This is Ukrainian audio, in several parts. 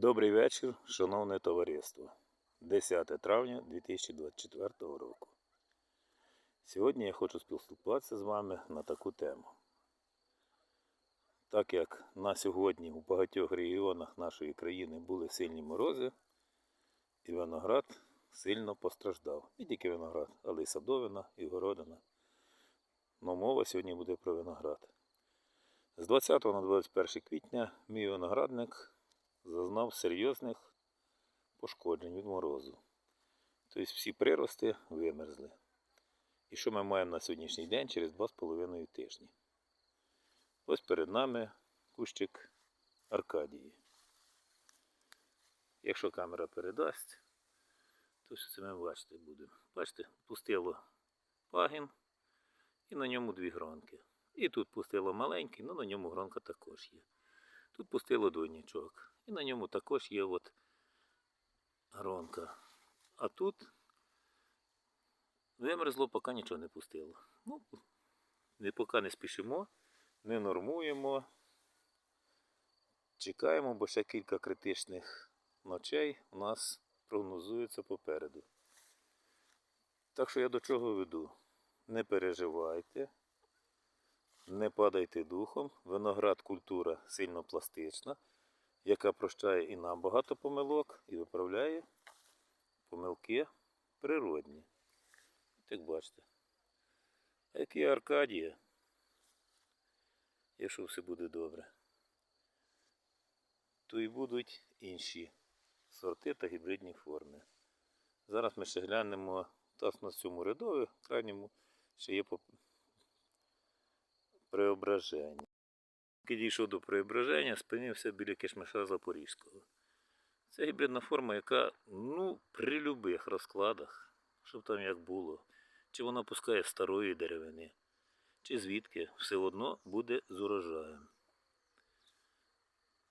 Добрий вечір, шановне товариство. 10 травня 2024 року. Сьогодні я хочу спілкуватися з вами на таку тему. Так як на сьогодні у багатьох регіонах нашої країни були сильні морози, і виноград сильно постраждав. Не тільки виноград, але й садовина, і городина. Но мова сьогодні буде про виноград. З 20 на 21 квітня мій виноградник зазнав серйозних пошкоджень від морозу. Тобто всі прирости вимерзли. І що ми маємо на сьогоднішній день через 2,5 тижні? Ось перед нами кущик Аркадії. Якщо камера передасть, то все це ми бачити будемо. Бачите, пустило пагін і на ньому дві гронки. І тут пустило маленький, але на ньому гронка також є. Тут пустило двойничок. І на ньому також є от гронка. А тут вимерзло, поки нічого не пустило. Ну, не поки не спішимо, не нормуємо. Чекаємо, бо ще кілька критичних ночей у нас прогнозується попереду. Так що я до чого веду? Не переживайте, не падайте духом. Виноград культура сильно пластична, яка прощає і нам багато помилок і виправляє помилки природні. Так бачите. Як є Аркадія, якщо все буде добре, то і будуть інші сорти та гібридні форми. Зараз ми ще глянемо та на цьому рядові, крайньому ще є преображення. Дійшов до преображення, спинився біля кишмиша Запорізького. Це гібридна форма, яка ну, при любих розкладах, щоб там як було, чи вона пускає старої деревини, чи звідки, все одно буде з урожаєм.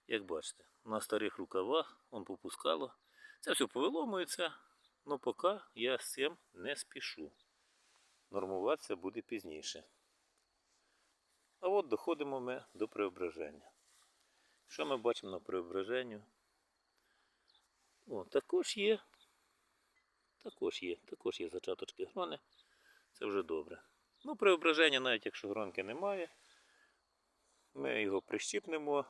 Як бачите, на старих рукавах он попускало. Це все повиломується, але поки я з цим не спішу. Нормуватися буде пізніше. От доходимо ми до преображення. Що ми бачимо на преображенню? О, також є. Також є, також є зачаточки грони. Це вже добре. Ну, преображення, навіть якщо гронки немає, ми його прищіпнемо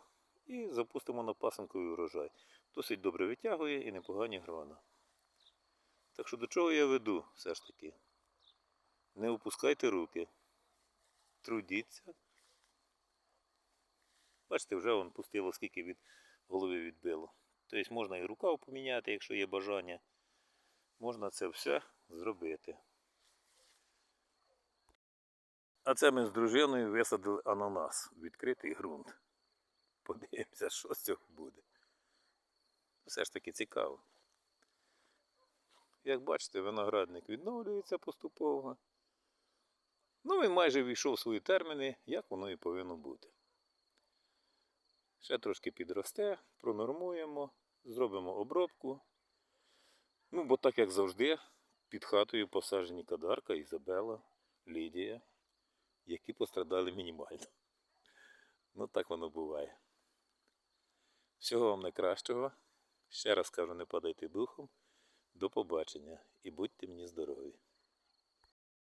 і запустимо на пасанковий урожай. Досить добре витягує і непогані грона. Так що до чого я веду все ж таки? Не опускайте руки. Трудіться. Бачите, вже вон пустило, скільки від голови відбило. Тобто можна і рукав поміняти, якщо є бажання. Можна це все зробити. А це ми з дружиною висадили ананас в відкритий ґрунт. Подивимося, що з цього буде. Все ж таки цікаво. Як бачите, виноградник відновлюється поступово. Ну, він майже війшов в свої терміни, як воно і повинно бути. Ще трошки підросте, пронормуємо, зробимо обробку. Ну, бо так як завжди, під хатою посаджені Кадарка, Ізабела, Лідія, які пострадали мінімально. Ну так воно буває. Всього вам найкращого. Ще раз кажу, не падайте духом. До побачення і будьте мені здорові!